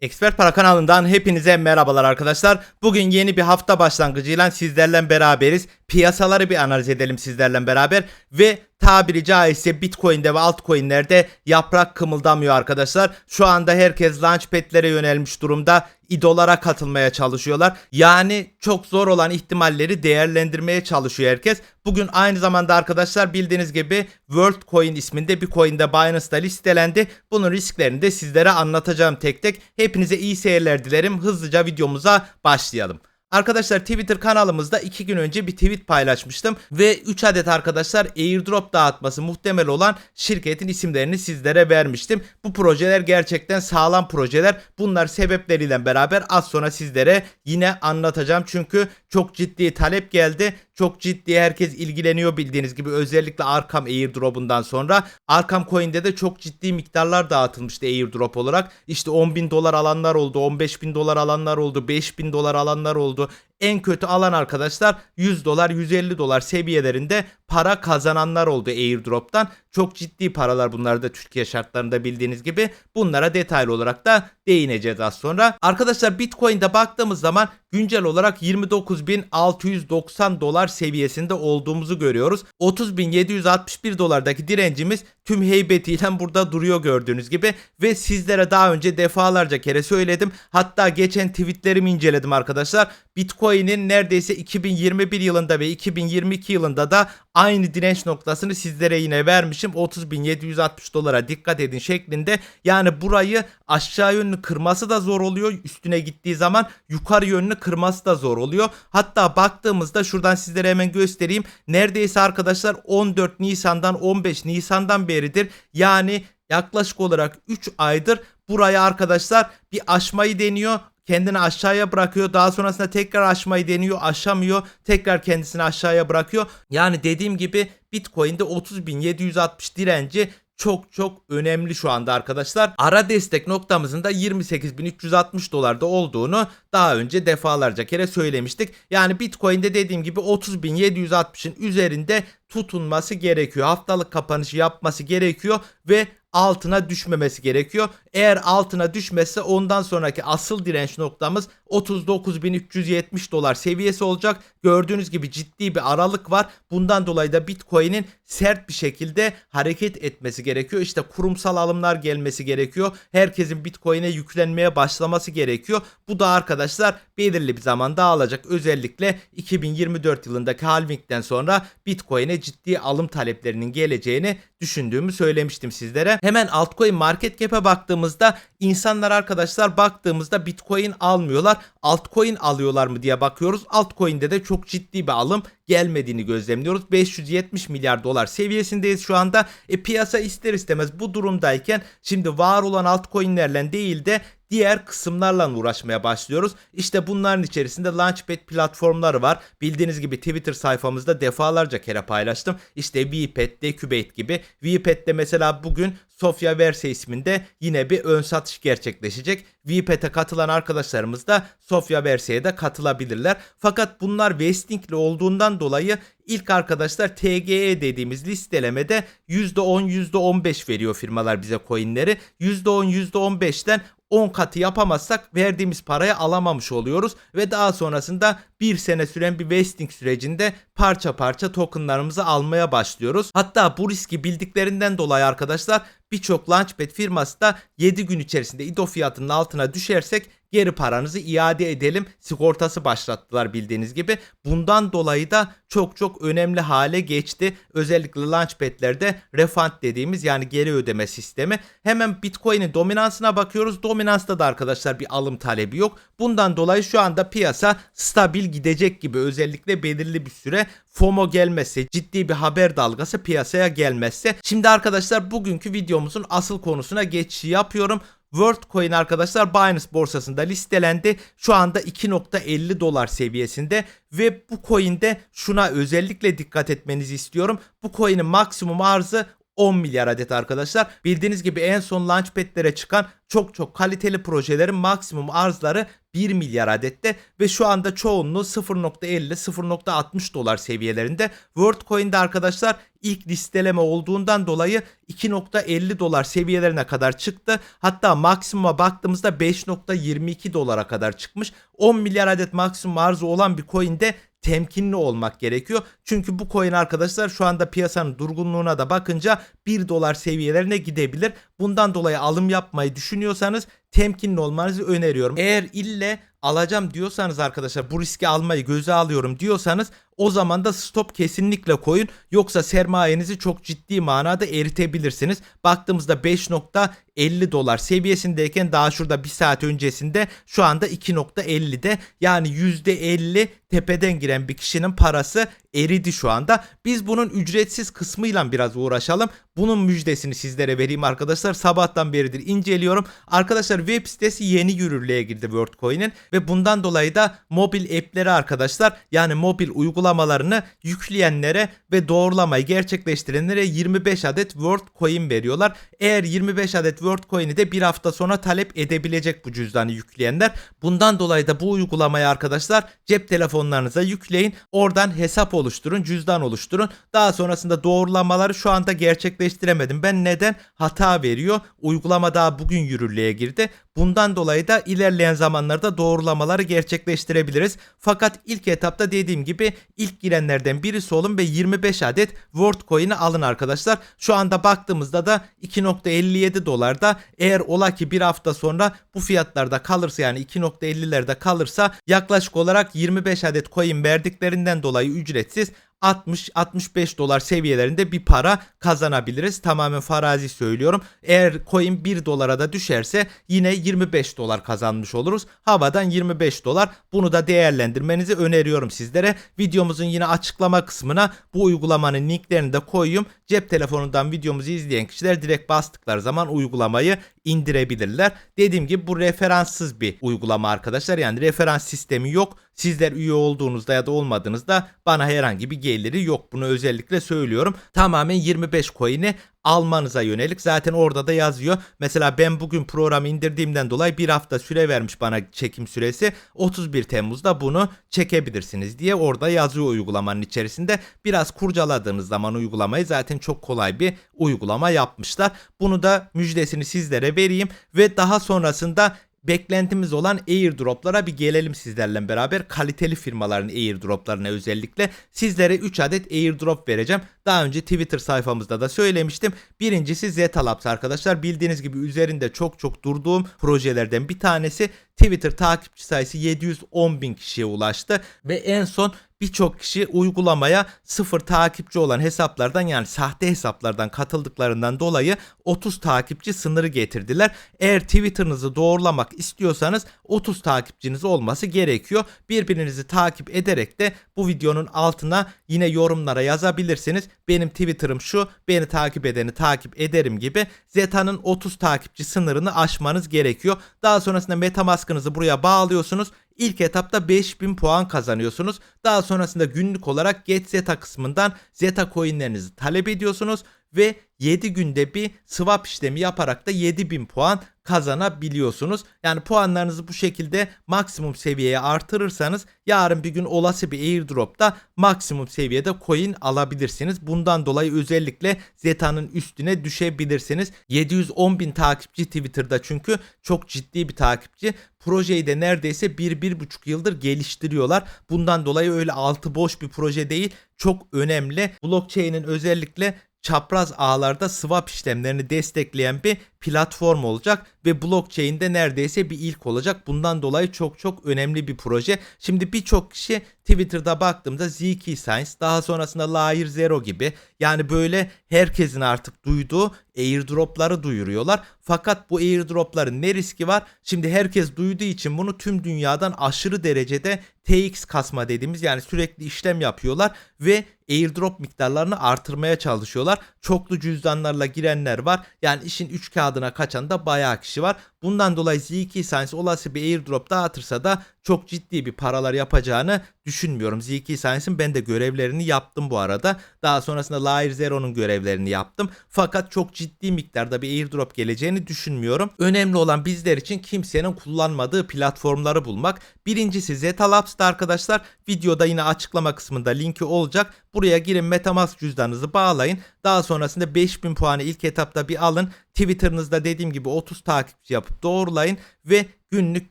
Expert Para kanalından hepinize merhabalar arkadaşlar. Bugün yeni bir hafta başlangıcıyla sizlerle beraberiz. Piyasaları bir analiz edelim sizlerle beraber ve tabiri caizse Bitcoin'de ve altcoin'lerde yaprak kımıldamıyor arkadaşlar. Şu anda herkes launchpad'lere yönelmiş durumda. İdolara katılmaya çalışıyorlar. Yani çok zor olan ihtimalleri değerlendirmeye çalışıyor herkes. Bugün aynı zamanda arkadaşlar bildiğiniz gibi World Coin isminde bir coin'de Binance'da listelendi. Bunun risklerini de sizlere anlatacağım tek tek. Hepinize iyi seyirler dilerim. Hızlıca videomuza başlayalım. Arkadaşlar Twitter kanalımızda 2 gün önce bir tweet paylaşmıştım ve 3 adet arkadaşlar airdrop dağıtması muhtemel olan şirketin isimlerini sizlere vermiştim. Bu projeler gerçekten sağlam projeler. Bunlar sebepleriyle beraber az sonra sizlere yine anlatacağım. Çünkü çok ciddi talep geldi. Çok ciddi herkes ilgileniyor bildiğiniz gibi özellikle Arkam airdrop'undan sonra. Arkam Coin'de de çok ciddi miktarlar dağıtılmıştı airdrop olarak. İşte 10 bin dolar alanlar oldu, 15 bin dolar alanlar oldu, 5 bin dolar alanlar oldu. En kötü alan arkadaşlar 100 dolar 150 dolar seviyelerinde para kazananlar oldu airdrop'tan. Çok ciddi paralar bunlar da Türkiye şartlarında bildiğiniz gibi. Bunlara detaylı olarak da değineceğiz az sonra. Arkadaşlar Bitcoin'de baktığımız zaman güncel olarak 29.690 dolar seviyesinde olduğumuzu görüyoruz. 30.761 dolardaki direncimiz tüm heybetiyle burada duruyor gördüğünüz gibi ve sizlere daha önce defalarca kere söyledim. Hatta geçen tweetlerimi inceledim arkadaşlar. Bitcoin'in neredeyse 2021 yılında ve 2022 yılında da aynı direnç noktasını sizlere yine vermişim. 30.760 dolara dikkat edin şeklinde. Yani burayı aşağı yönlü kırması da zor oluyor. Üstüne gittiği zaman yukarı yönlü kırması da zor oluyor. Hatta baktığımızda şuradan sizlere hemen göstereyim. Neredeyse arkadaşlar 14 Nisan'dan 15 Nisan'dan beridir. Yani yaklaşık olarak 3 aydır buraya arkadaşlar bir aşmayı deniyor kendini aşağıya bırakıyor. Daha sonrasında tekrar aşmayı deniyor, aşamıyor. Tekrar kendisini aşağıya bırakıyor. Yani dediğim gibi Bitcoin'de 30.760 direnci çok çok önemli şu anda arkadaşlar. Ara destek noktamızın da 28.360 dolarda olduğunu daha önce defalarca kere söylemiştik. Yani Bitcoin'de dediğim gibi 30.760'ın üzerinde tutunması gerekiyor. Haftalık kapanışı yapması gerekiyor ve altına düşmemesi gerekiyor. Eğer altına düşmezse ondan sonraki asıl direnç noktamız 39.370 dolar seviyesi olacak. Gördüğünüz gibi ciddi bir aralık var. Bundan dolayı da Bitcoin'in sert bir şekilde hareket etmesi gerekiyor. İşte kurumsal alımlar gelmesi gerekiyor. Herkesin Bitcoin'e yüklenmeye başlaması gerekiyor. Bu da arkadaşlar belirli bir zamanda alacak. Özellikle 2024 yılındaki halvingden sonra Bitcoin'e ciddi alım taleplerinin geleceğini düşündüğümü söylemiştim sizlere. Hemen altcoin market cap'e baktığımızda insanlar arkadaşlar baktığımızda Bitcoin almıyorlar. Altcoin alıyorlar mı diye bakıyoruz. Altcoin'de de çok ciddi bir alım gelmediğini gözlemliyoruz. 570 milyar dolar seviyesindeyiz şu anda. E piyasa ister istemez bu durumdayken şimdi var olan altcoin'lerle değil de diğer kısımlarla uğraşmaya başlıyoruz. İşte bunların içerisinde Launchpad platformları var. Bildiğiniz gibi Twitter sayfamızda defalarca kere paylaştım. İşte VPET, Decubate gibi. VPET'te mesela bugün Sofia Verse isminde yine bir ön satış gerçekleşecek. VPET'e katılan arkadaşlarımız da Sofia Verse'ye de katılabilirler. Fakat bunlar vestingli olduğundan dolayı ilk arkadaşlar TGE dediğimiz listelemede %10 %15 veriyor firmalar bize coinleri. %10 %15'ten 10 katı yapamazsak verdiğimiz parayı alamamış oluyoruz ve daha sonrasında bir sene süren bir vesting sürecinde parça parça tokenlarımızı almaya başlıyoruz. Hatta bu riski bildiklerinden dolayı arkadaşlar birçok Launchpad firması da 7 gün içerisinde IDO fiyatının altına düşersek geri paranızı iade edelim sigortası başlattılar bildiğiniz gibi. Bundan dolayı da çok çok önemli hale geçti. Özellikle Launchpad'lerde refund dediğimiz yani geri ödeme sistemi. Hemen Bitcoin'in dominansına bakıyoruz. Dominansta da arkadaşlar bir alım talebi yok. Bundan dolayı şu anda piyasa stabil gidecek gibi özellikle belirli bir süre FOMO gelmezse ciddi bir haber dalgası piyasaya gelmezse. Şimdi arkadaşlar bugünkü videomuzun asıl konusuna geçiş yapıyorum. WorldCoin arkadaşlar Binance borsasında listelendi. Şu anda 2.50 dolar seviyesinde ve bu coin'de şuna özellikle dikkat etmenizi istiyorum. Bu coin'in maksimum arzı 10 milyar adet arkadaşlar. Bildiğiniz gibi en son launchpad'lere çıkan çok çok kaliteli projelerin maksimum arzları 1 milyar adette ve şu anda çoğunluğu 0.50-0.60 dolar seviyelerinde. WorldCoin'de arkadaşlar ilk listeleme olduğundan dolayı 2.50 dolar seviyelerine kadar çıktı. Hatta maksimuma baktığımızda 5.22 dolara kadar çıkmış. 10 milyar adet maksimum arzı olan bir coin'de temkinli olmak gerekiyor. Çünkü bu coin arkadaşlar şu anda piyasanın durgunluğuna da bakınca 1 dolar seviyelerine gidebilir. Bundan dolayı alım yapmayı düşünüyorsanız temkinli olmanızı öneriyorum. Eğer ille alacağım diyorsanız arkadaşlar bu riski almayı göze alıyorum diyorsanız o zaman da stop kesinlikle koyun. Yoksa sermayenizi çok ciddi manada eritebilirsiniz. Baktığımızda 5.50 dolar seviyesindeyken daha şurada bir saat öncesinde şu anda 2.50'de yani %50 tepeden giren bir kişinin parası eridi şu anda. Biz bunun ücretsiz kısmıyla biraz uğraşalım. Bunun müjdesini sizlere vereyim arkadaşlar. Sabahtan beridir inceliyorum. Arkadaşlar web sitesi yeni yürürlüğe girdi WorldCoin'in ve bundan dolayı da mobil app'leri arkadaşlar yani mobil uygulamalarını yükleyenlere ve doğrulamayı gerçekleştirenlere 25 adet WorldCoin veriyorlar. Eğer 25 adet WorldCoin'i de bir hafta sonra talep edebilecek bu cüzdanı yükleyenler. Bundan dolayı da bu uygulamayı arkadaşlar cep telefonlarınıza yükleyin. Oradan hesap oluşturun, cüzdan oluşturun. Daha sonrasında doğrulamaları şu anda gerçekleştiremedim. Ben neden? Hata veriyor. Uygulama daha bugün yürürlüğe girdi. Bundan dolayı da ilerleyen zamanlarda doğrulamaları gerçekleştirebiliriz. Fakat ilk etapta dediğim gibi ilk girenlerden birisi olun ve 25 adet WorldCoin'i alın arkadaşlar. Şu anda baktığımızda da 2.57 dolarda eğer ola ki bir hafta sonra bu fiyatlarda kalırsa yani 2.50'lerde kalırsa yaklaşık olarak 25 adet coin verdiklerinden dolayı ücretsiz 60-65 dolar seviyelerinde bir para kazanabiliriz. Tamamen farazi söylüyorum. Eğer coin 1 dolara da düşerse yine 25 dolar kazanmış oluruz. Havadan 25 dolar. Bunu da değerlendirmenizi öneriyorum sizlere. Videomuzun yine açıklama kısmına bu uygulamanın linklerini de koyayım. Cep telefonundan videomuzu izleyen kişiler direkt bastıkları zaman uygulamayı indirebilirler. Dediğim gibi bu referanssız bir uygulama arkadaşlar. Yani referans sistemi yok. Sizler üye olduğunuzda ya da olmadığınızda bana herhangi bir geliri yok. Bunu özellikle söylüyorum. Tamamen 25 coin'i almanıza yönelik zaten orada da yazıyor. Mesela ben bugün programı indirdiğimden dolayı bir hafta süre vermiş bana çekim süresi. 31 Temmuz'da bunu çekebilirsiniz diye orada yazıyor uygulamanın içerisinde. Biraz kurcaladığınız zaman uygulamayı zaten çok kolay bir uygulama yapmışlar. Bunu da müjdesini sizlere vereyim ve daha sonrasında beklentimiz olan airdroplara bir gelelim sizlerle beraber. Kaliteli firmaların airdroplarına özellikle sizlere 3 adet airdrop vereceğim. Daha önce Twitter sayfamızda da söylemiştim. Birincisi Zeta Labs arkadaşlar. Bildiğiniz gibi üzerinde çok çok durduğum projelerden bir tanesi. Twitter takipçi sayısı 710 bin kişiye ulaştı ve en son birçok kişi uygulamaya sıfır takipçi olan hesaplardan yani sahte hesaplardan katıldıklarından dolayı 30 takipçi sınırı getirdiler. Eğer Twitter'ınızı doğrulamak istiyorsanız 30 takipçiniz olması gerekiyor. Birbirinizi takip ederek de bu videonun altına yine yorumlara yazabilirsiniz. Benim Twitter'ım şu, beni takip edeni takip ederim gibi Zeta'nın 30 takipçi sınırını aşmanız gerekiyor. Daha sonrasında Metamask'ınızı buraya bağlıyorsunuz. İlk etapta 5000 puan kazanıyorsunuz. Daha sonrasında günlük olarak Get Zeta kısmından Zeta coinlerinizi talep ediyorsunuz ve 7 günde bir swap işlemi yaparak da 7000 puan kazanabiliyorsunuz. Yani puanlarınızı bu şekilde maksimum seviyeye artırırsanız yarın bir gün olası bir airdropta maksimum seviyede coin alabilirsiniz. Bundan dolayı özellikle Zeta'nın üstüne düşebilirsiniz. 710 bin takipçi Twitter'da çünkü çok ciddi bir takipçi. Projeyi de neredeyse 1-1,5 yıldır geliştiriyorlar. Bundan dolayı öyle altı boş bir proje değil. Çok önemli. Blockchain'in özellikle çapraz ağlarda swap işlemlerini destekleyen bir platform olacak ve blockchain'de neredeyse bir ilk olacak. Bundan dolayı çok çok önemli bir proje. Şimdi birçok kişi Twitter'da baktığımda ZK Science daha sonrasında Layer Zero gibi yani böyle herkesin artık duyduğu airdropları duyuruyorlar. Fakat bu airdropların ne riski var? Şimdi herkes duyduğu için bunu tüm dünyadan aşırı derecede TX kasma dediğimiz yani sürekli işlem yapıyorlar ve airdrop miktarlarını artırmaya çalışıyorlar. Çoklu cüzdanlarla girenler var. Yani işin 3 kağıdına kaçan da bayağı kişi var. Bundan dolayı Z2 Science olası bir airdrop dağıtırsa da çok ciddi bir paralar yapacağını düşünmüyorum. ZK Science'ın ben de görevlerini yaptım bu arada. Daha sonrasında Layer Zero'nun görevlerini yaptım. Fakat çok ciddi miktarda bir airdrop geleceğini düşünmüyorum. Önemli olan bizler için kimsenin kullanmadığı platformları bulmak. Birincisi Zeta Labs'ta arkadaşlar. Videoda yine açıklama kısmında linki olacak. Buraya girin Metamask cüzdanınızı bağlayın. Daha sonrasında 5000 puanı ilk etapta bir alın. Twitter'ınızda dediğim gibi 30 takipçi yapıp doğrulayın ve günlük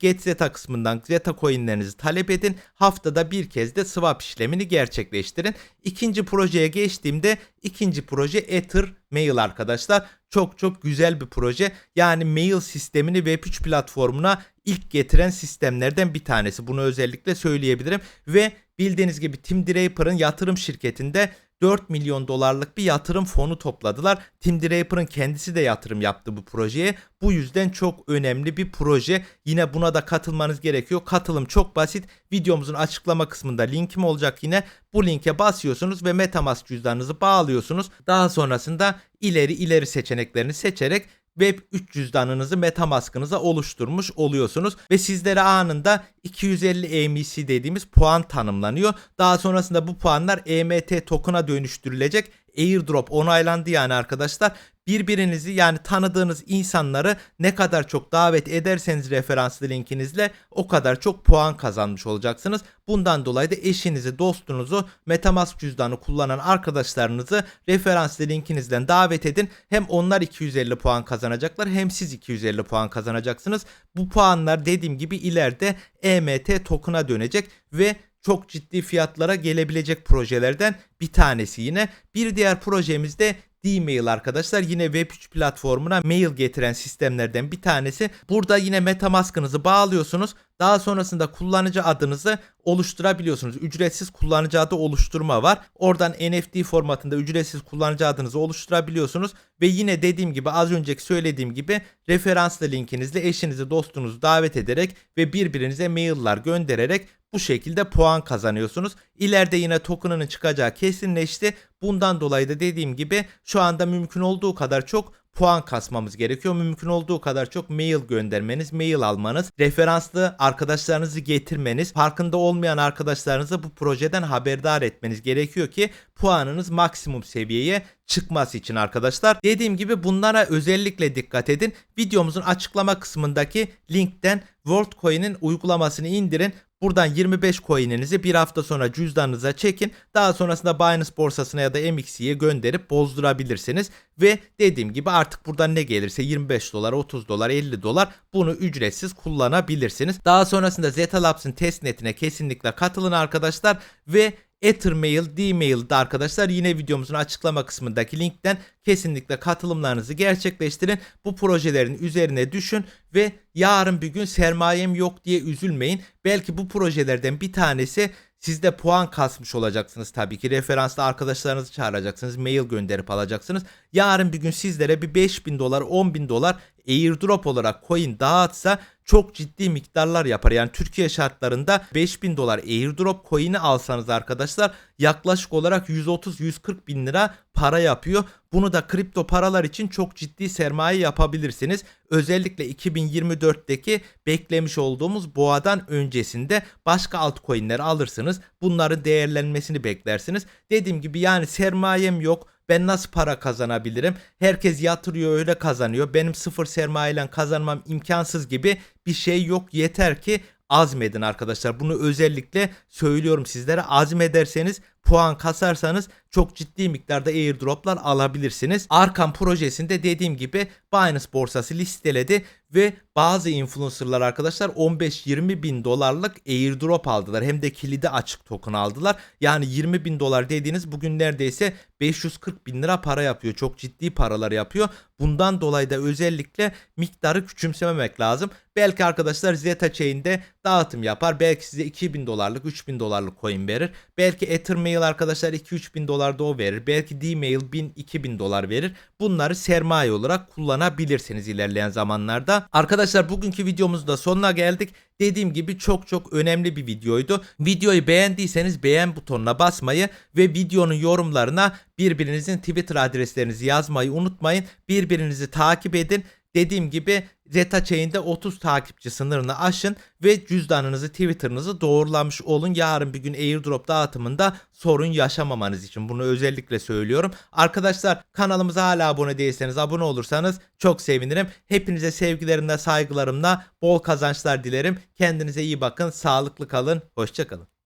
Get Zeta kısmından Zeta coinlerinizi talep edin. Haftada bir kez de swap işlemini gerçekleştirin. İkinci projeye geçtiğimde ikinci proje Ether Mail arkadaşlar. Çok çok güzel bir proje. Yani mail sistemini Web3 platformuna ilk getiren sistemlerden bir tanesi. Bunu özellikle söyleyebilirim. Ve bildiğiniz gibi Tim Draper'ın yatırım şirketinde 4 milyon dolarlık bir yatırım fonu topladılar. Tim Draper'ın kendisi de yatırım yaptı bu projeye. Bu yüzden çok önemli bir proje. Yine buna da katılmanız gerekiyor. Katılım çok basit. Videomuzun açıklama kısmında linkim olacak yine. Bu linke basıyorsunuz ve Metamask cüzdanınızı bağlıyorsunuz. Daha sonrasında ileri ileri seçeneklerini seçerek Web 3 cüzdanınızı Metamask'ınıza oluşturmuş oluyorsunuz ve sizlere anında 250 EMC dediğimiz puan tanımlanıyor. Daha sonrasında bu puanlar EMT token'a dönüştürülecek. Airdrop onaylandı yani arkadaşlar. Birbirinizi yani tanıdığınız insanları ne kadar çok davet ederseniz referanslı linkinizle o kadar çok puan kazanmış olacaksınız. Bundan dolayı da eşinizi, dostunuzu, Metamask cüzdanı kullanan arkadaşlarınızı referanslı linkinizden davet edin. Hem onlar 250 puan kazanacaklar hem siz 250 puan kazanacaksınız. Bu puanlar dediğim gibi ileride EMT token'a dönecek ve çok ciddi fiyatlara gelebilecek projelerden bir tanesi yine. Bir diğer projemiz de D-Mail arkadaşlar yine Web3 platformuna mail getiren sistemlerden bir tanesi. Burada yine Metamask'ınızı bağlıyorsunuz. Daha sonrasında kullanıcı adınızı oluşturabiliyorsunuz. Ücretsiz kullanıcı adı oluşturma var. Oradan NFT formatında ücretsiz kullanıcı adınızı oluşturabiliyorsunuz. Ve yine dediğim gibi az önceki söylediğim gibi referanslı linkinizle eşinizi dostunuzu davet ederek ve birbirinize mailler göndererek bu şekilde puan kazanıyorsunuz. İleride yine token'ının çıkacağı kesinleşti. Bundan dolayı da dediğim gibi şu anda mümkün olduğu kadar çok puan kasmamız gerekiyor. Mümkün olduğu kadar çok mail göndermeniz, mail almanız, referanslı arkadaşlarınızı getirmeniz, farkında olmayan arkadaşlarınızı bu projeden haberdar etmeniz gerekiyor ki puanınız maksimum seviyeye çıkması için arkadaşlar. Dediğim gibi bunlara özellikle dikkat edin. Videomuzun açıklama kısmındaki linkten WorldCoin'in uygulamasını indirin. Buradan 25 coin'inizi bir hafta sonra cüzdanınıza çekin. Daha sonrasında Binance borsasına ya da MXC'ye gönderip bozdurabilirsiniz. Ve dediğim gibi artık buradan ne gelirse 25 dolar, 30 dolar, 50 dolar bunu ücretsiz kullanabilirsiniz. Daha sonrasında Zeta Labs'ın testnetine kesinlikle katılın arkadaşlar ve Ethermail, D-Mail'da arkadaşlar yine videomuzun açıklama kısmındaki linkten kesinlikle katılımlarınızı gerçekleştirin. Bu projelerin üzerine düşün ve yarın bir gün sermayem yok diye üzülmeyin. Belki bu projelerden bir tanesi siz de puan kasmış olacaksınız tabii ki. Referanslı arkadaşlarınızı çağıracaksınız. Mail gönderip alacaksınız. Yarın bir gün sizlere bir 5000 dolar 10 bin dolar airdrop olarak coin dağıtsa çok ciddi miktarlar yapar. Yani Türkiye şartlarında 5000 dolar airdrop coin'i alsanız arkadaşlar yaklaşık olarak 130-140 bin lira para yapıyor. Bunu da kripto paralar için çok ciddi sermaye yapabilirsiniz. Özellikle 2024'teki beklemiş olduğumuz boğadan öncesinde başka altcoin'leri alırsınız. Bunların değerlenmesini beklersiniz. Dediğim gibi yani sermayem yok. Ben nasıl para kazanabilirim? Herkes yatırıyor öyle kazanıyor. Benim sıfır sermayeyle kazanmam imkansız gibi bir şey yok. Yeter ki azmedin arkadaşlar. Bunu özellikle söylüyorum sizlere. Azmederseniz puan kasarsanız çok ciddi miktarda airdroplar alabilirsiniz. Arkam projesinde dediğim gibi Binance borsası listeledi ve bazı influencerlar arkadaşlar 15-20 bin dolarlık airdrop aldılar. Hem de kilidi açık token aldılar. Yani 20 bin dolar dediğiniz bugün neredeyse 540 bin lira para yapıyor. Çok ciddi paralar yapıyor. Bundan dolayı da özellikle miktarı küçümsememek lazım. Belki arkadaşlar Zeta Chain'de dağıtım yapar. Belki size 2000 dolarlık 3000 dolarlık coin verir. Belki Ethermail arkadaşlar 2-3 bin dolar da o verir. Belki D-Mail 1000-2000 dolar verir. Bunları sermaye olarak kullanabilirsiniz ilerleyen zamanlarda. Arkadaşlar bugünkü videomuzda sonuna geldik. Dediğim gibi çok çok önemli bir videoydu. Videoyu beğendiyseniz beğen butonuna basmayı ve videonun yorumlarına birbirinizin Twitter adreslerinizi yazmayı unutmayın. Birbirinizi takip edin dediğim gibi Zeta Chain'de 30 takipçi sınırını aşın ve cüzdanınızı Twitter'ınızı doğrulamış olun. Yarın bir gün airdrop dağıtımında sorun yaşamamanız için bunu özellikle söylüyorum. Arkadaşlar kanalımıza hala abone değilseniz abone olursanız çok sevinirim. Hepinize sevgilerimle saygılarımla bol kazançlar dilerim. Kendinize iyi bakın. Sağlıklı kalın. Hoşçakalın.